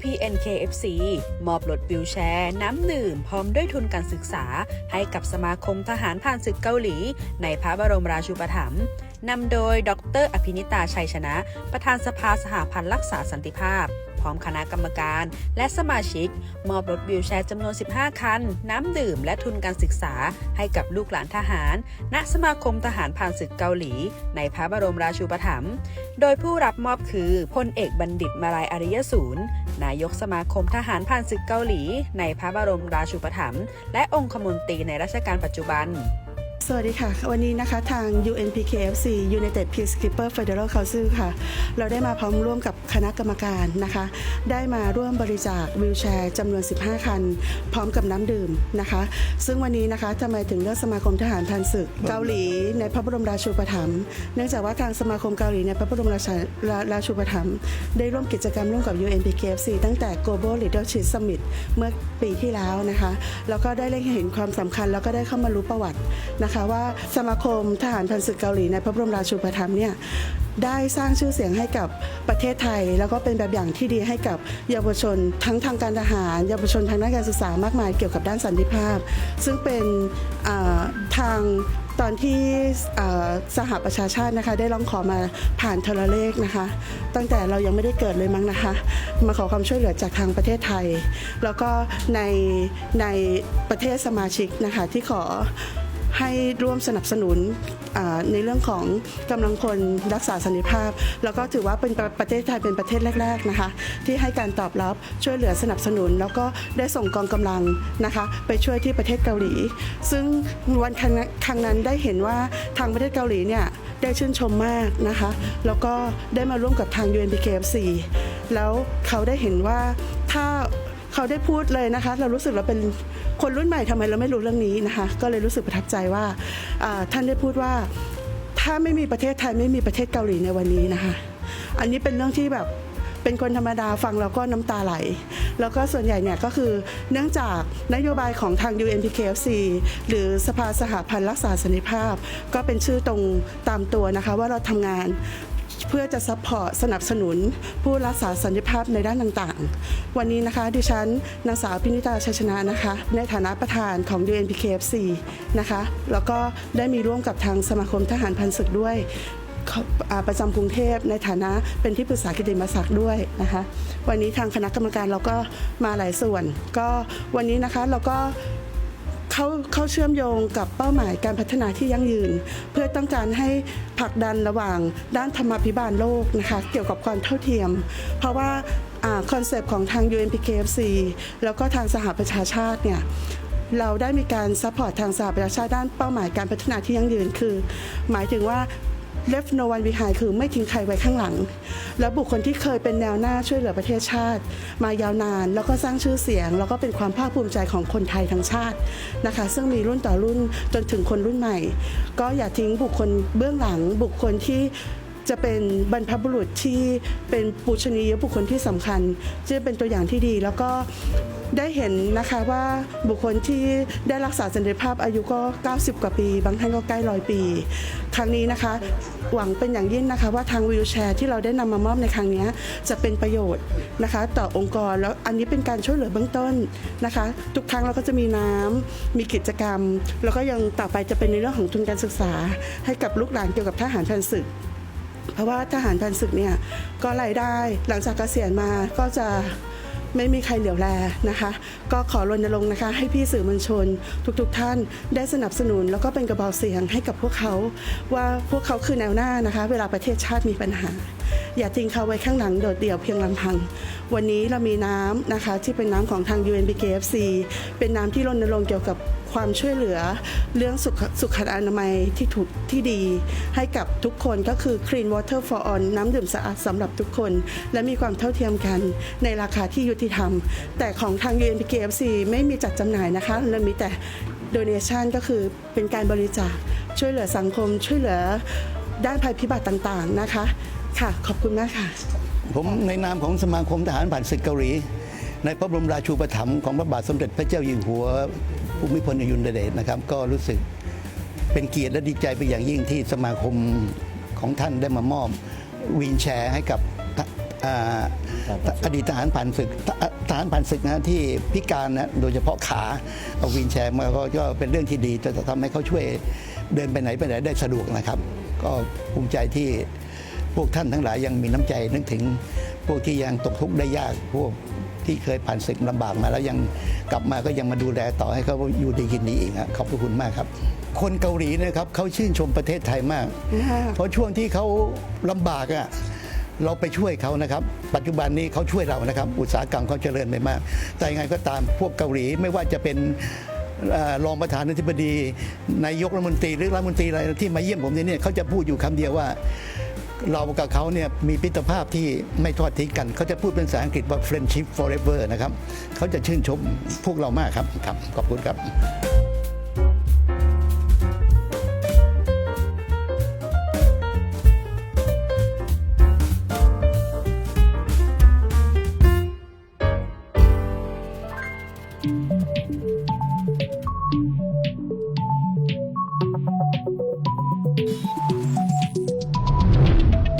UPNKFC มอบรถวิวแชร์ น้ำดื่ม พร้อมด้วยทุนการศึกษา ให้กับสมาคมทหารผ่านศึกเกาหลี ในพระบรมราชูปถัมภ์นำโดย ดร อภินิตาชัยชนะ ประธานสภาสหพันธ์รักษาสันติภาพ พร้อมคณะกรรมการ และสมาชิก มอบรถวิวแชร์จำนวน 15 คัน น้ำดื่มและทุนการศึกษาให้กับลูกหลานทหาร ณสมาคมทหารผ่านศึกเกาหลี ในพระบรมราชูปถัมภ์โดยผู้รับมอบคือพลเอกบัณฑิตมาลายอาริยสูรนายกสมาคมทหารผ่านศึกเกาหลี ในพระบรมราชูปถัมภ์และองคมนตรีในรัชกาลปัจจุบัน สวัสดีค่ะ วันนี้นะคะทาง UNPKFC United Peacekeeper Federal Council ค่ะ เราได้มาพร้อมร่วมกับคณะกรรมการนะคะ ได้มาร่วมบริจาควิวแชร์จำนวน 15 คัน พร้อมกับน้ำดื่มนะคะ ซึ่งวันนี้นะคะทำไมถึงเลือกสมาคมทหารพันศึกเกาหลีในพระบรมราชูปถัมภ์เนื่องจากว่าทางสมาคมเกาหลีในพระบรมราชาราราชูปถัมภ์ได้ร่วมกิจกรรมร่วมกับ UNPKFC ตั้งแต่ Global Leadership Summit เมื่อปีที่แล้วนะคะแล้วก็ได้เล็งเห็นความสำคัญแล้วก็ได้เข้ามารู้ประวัตินะคะว่าสมาคมทหารพันศึกเกาหลีในพระบรมราชูปถัมภ์เนี่ยได้สร้างชื่อเสียงให้กับประเทศไทย แล้วก็เป็นแบบอย่างที่ดีให้กับเยาวชน ทั้งทางการทหาร เยาวชนทางด้านการศึกษามากมายเกี่ยวกับด้านสันติภาพ ซึ่งเป็นทางตอนที่สหประชาชาตินะคะได้ร้องขอมาผ่านโทรเลขนะคะ ตั้งแต่เรายังไม่ได้เกิดเลยมั้งนะคะ มาขอความช่วยเหลือจากทางประเทศไทย แล้วก็ในในประเทศสมาชิกนะคะที่ขอ ให้ร่วมสนับสนุนในเรื่องของกำลังพลรักษาสันติภาพ แล้วก็ถือว่าเป็นประประเทศไทยเป็นประเทศแรกๆนะคะ ที่ให้การตอบรับช่วยเหลือสนับสนุน แล้วก็ได้ส่งกองกำลังนะคะไปช่วยที่ประเทศเกาหลี ซึ่งวันครั้งนั้นได้เห็นว่าทางประเทศเกาหลีเนี่ยได้ชื่นชมมากนะคะ แล้วก็ได้มาร่วมกับทาง UNPKFC แล้วเขาได้เห็นว่าถ้า เขาได้พูดเลยนะคะ เรารู้สึกเราเป็นคนรุ่นใหม่ทำไมเราไม่รู้เรื่องนี้นะคะ ก็เลยรู้สึกประทับใจว่าท่านได้พูดว่าถ้าไม่มีประเทศไทยไม่มีประเทศเกาหลีในวันนี้นะคะ อันนี้เป็นเรื่องที่แบบเป็นคนธรรมดาฟังแล้วก็น้ำตาไหล แล้วก็ส่วนใหญ่เนี่ยก็คือเนื่องจากนโยบายของทาง UNPKFC หรือสภาสหพันธ์รักษาสันติภาพ ก็เป็นชื่อตรงตามตัวนะคะ ว่าเราทำงาน เพื่อจะซัพพอร์ตสนับสนุน ผู้รักษาสันติภาพในด้านต่างๆ วันนี้นะคะดิฉันนางสาวพินิตาชัยชนะนะคะ ในฐานะประธานของ UNPKFC นะคะ แล้วก็ได้มีร่วมกับทางสมาคมทหารพันศึกด้วยประจำกรุงเทพในฐานะเป็นที่ปรึกษากิติมศักดิ์ด้วยนะคะ วันนี้ทางคณะกรรมการเราก็มาหลายส่วน ก็วันนี้นะคะเราก็ เขาเขาเชื่อมโยงกับเป้าหมายการพัฒนาที่ยั่งยืน เพื่อต้องการให้ผลักดันระหว่างด้านธรรมาภิบาลโลกนะคะเกี่ยวกับความเท่าเทียม เพราะว่าคอนเซปต์ของทาง UNPKFC แล้วก็ทางสหประชาชาติเนี่ยเราได้มีการซัพพอร์ตทางสหประชาชาติด้านเป้าหมายการพัฒนาที่ยั่งยืนคือ หมายถึงว่า left no one behind คือไม่ทิ้งใครไว้ข้างหลัง และบุคคลที่เคยเป็นแนวหน้าช่วยเหลือประเทศชาติ มายาวนาน แล้วก็สร้างชื่อเสียง แล้วก็เป็นความภาคภูมิใจของคนไทยทั้งชาตินะคะ ซึ่งมีรุ่นต่อรุ่นจนถึงคนรุ่นใหม่ ก็อย่าทิ้งบุคคลเบื้องหลังบุคคลที่ จะเป็นบรรพบุรุษที่เป็นปูชนียบุคคลที่สำคัญจะเป็นตัวอย่างที่ดี แล้วก็ได้เห็นนะคะว่าบุคคลที่ได้รักษาสันติภาพอายุก็ 90 กว่าปี บางท่านก็ใกล้ร้อยปี ครั้งนี้นะคะ หวังเป็นอย่างยิ่งนะคะ ว่าทางวิวแชร์ที่เราได้นำมามอบในครั้งนี้จะเป็นประโยชน์นะคะ ต่อองค์กรแล้วอันนี้เป็นการช่วยเหลือเบื้องต้นนะคะ ทุกครั้งเราก็จะมีน้ำมีกิจกรรม แล้วก็ยังต่อไปจะเป็นในเรื่องของทุนการศึกษา ให้กับลูกหลานเกี่ยวกับทหารพันศึก ราะว่าทหารพันศึกเนี่ยก็รายได้หลังจากเกษียณมาก็จะไม่มีใครเหลียวแลนะคะ ก็ขอรณรงค์นะคะ ให้พี่สื่อมวลชน ทุกๆทท่านได้สนับสนุน แล้วก็เป็นกระบอกเสียงให้กับพวกเขา ว่าพวกเขาคือแนวหน้านะคะ เวลาประเทศชาติมีปัญหา อย่าทิ้งเขาไว้ข้างหลังโดดเดี่ยวเพียงลำพัง วันนี้เรามีน้ำนะคะ ที่เป็นน้ำของทาง UNPKFC เป็นน้ำที่รณรงค์เกี่ยวกับ ความช่วยเหลือเรื่องสุขสุขอนามัยที่ถูกที่ดี ให้กับทุกคนก็คือ Clean Water for All น้ำดื่มสะอาดสำหรับทุกคน และมีความเท่าเทียมกันในราคาที่ยุติธรรม แต่ของทาง UNPKFC ไม่มีจัดจำหน่ายนะคะเรามีแต่ donation ก็คือเป็นการบริจาคช่วยเหลือสังคม ช่วยเหลือด้านภัยพิบัติต่างๆนะคะ ค่ะ ขอบคุณมากค่ะ ผมในนามของสมาคมทหารผ่านศึกเกาหลี ในพระบรมราชูปถัมภ์ของพระบาทสมเด็จพระเจ้าอยู่หัวภูมิพลอดุลยเดชนะครับ ก็รู้สึกเป็นเกียรติและดีใจเป็นอย่างยิ่งที่สมาคมของท่านได้มามอบวีลแชร์ให้กับอดีตทหารผ่านศึกทหารผ่านศึกนะที่พิการนะโดยเฉพาะขาเอาวีลแชร์มาก็เป็นเรื่องที่ดีจะทำให้เขาช่วยเดินไปไหนไปไหนได้สะดวกนะครับ ก็ภูมิใจที่พวกท่านทั้งหลายยังมีน้ำใจนึกถึงพวกที่ยังตกทุกข์ได้ยากพวก ที่เคยผ่านศึกลำบากมาแล้วยังกลับมาก็ยังมาดูแลต่อให้เขาอยู่ดีกินดีอีกนะขอบพระคุณมากครับ คนเกาหลีนะครับเขาชื่นชมประเทศไทยมากมากเพราะช่วงที่เขาลำบากอะเราไปช่วยเขานะครับ ปัจจุบันนี้เขาช่วยเรานะครับ อุตสาหกรรมเขาเจริญไปมาก แต่ยังไงก็ตามพวกเกาหลีไม่ว่าจะเป็นเอ่อรองประธานาธิบดีนายกรัฐมนตรีหรือรัฐมนตรีอะไรที่มาเยี่ยมผมที่เนี่ยเขาจะพูดอยู่คำเดียวว่า เรากับเขาเนี่ยมีพิตรภาพที่ไม่ทอดทิ้งกัน เขาจะพูดเป็นภาษาอังกฤษว่า friendship forever นะครับ เขาจะชื่นชมพวกเรามากครับครับ ขอบคุณครับค